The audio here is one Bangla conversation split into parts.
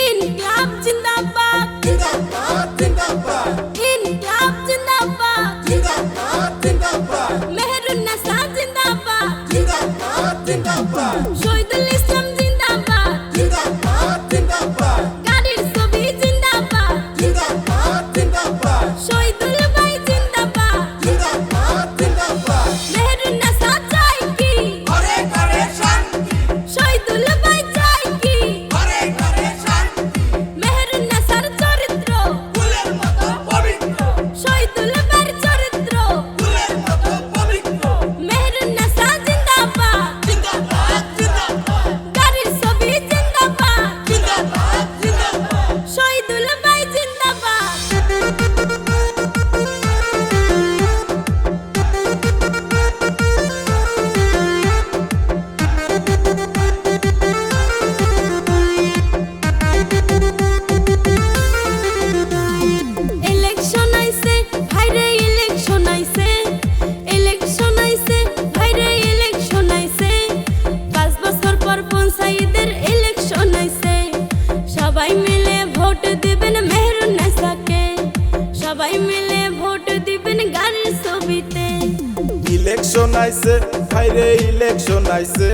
इनकलाब जिंदाबाद जिंदाबाद जिंदाबाद इनकलाब जिंदाबाद जिंदाबाद जिंदाबाद मेहरुन्नसा जिंदाबाद जिंदाबाद जिंदाबाद शहीदुल इस्लाम ইলেকশন আইছে, ভাইরে ইলেকশন আইছে।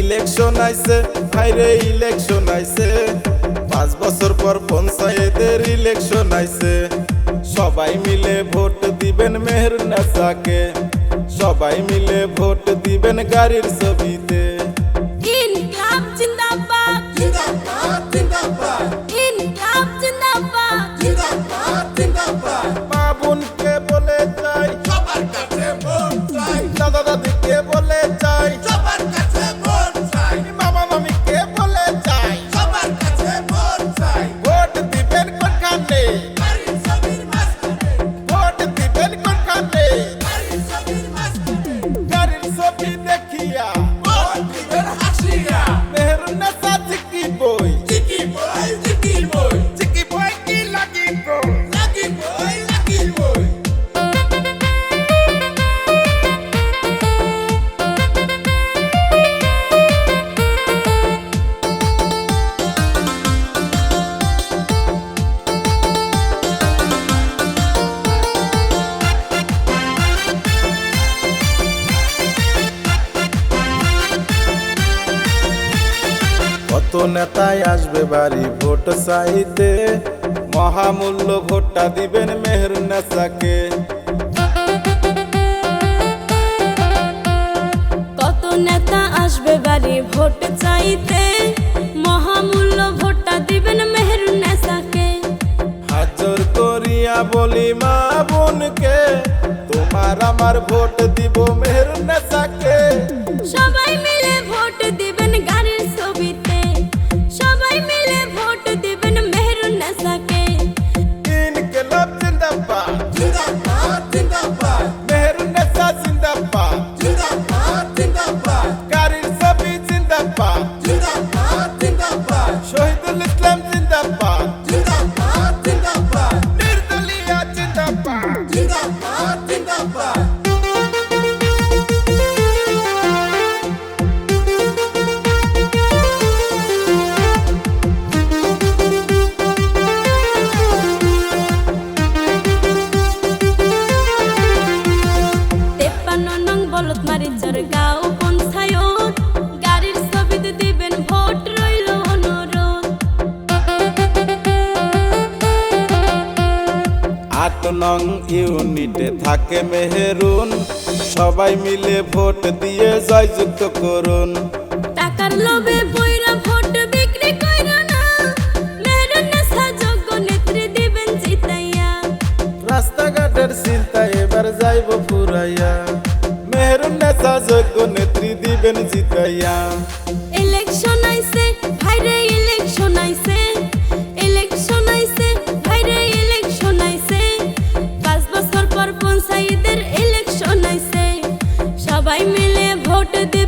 ইলেকশন আইছে, ভাইরে ইলেকশন আইছে। পাঁচ বছর পর পঞ্চায়েতের ইলেকশন আইছে। সবাই মিলে ভোট দিবেন মেহের নাসাকে সবাই মিলে ভোট দিবেন গাড়ির ছবিতে। নেতায় আসবে বাড়ি ভোট চাইতে। মহামূল্য ভোটটা দিবেন মেহের নেশাকে কত নেতা আসবে বাড়ি ভোট চাইতে? মহামূল্য ভোটটা দিবেন মেহের নেশাকে হাজর করিয়া বলি মা বোনকে তোমার আমার ভোট দিব মেহের নেশাকে আট নং ইউনিটে থাকে মেহেরুন। সবাই মিলে ভোট দিয়ে জয়যুক্ত করুন। টাকার লোভে বইরা ভোট বিক্রি কইরা না। মেহেরুন যোগ্য নেত্রী দিবেন জিতাইয়া। রাস্তাঘাটের চিন্তা এবার যাইব ফুরাইয়া। মেহেরুন নেসা যোগ্য নেত্রী দিবেন জিতাইয়া। போட்டு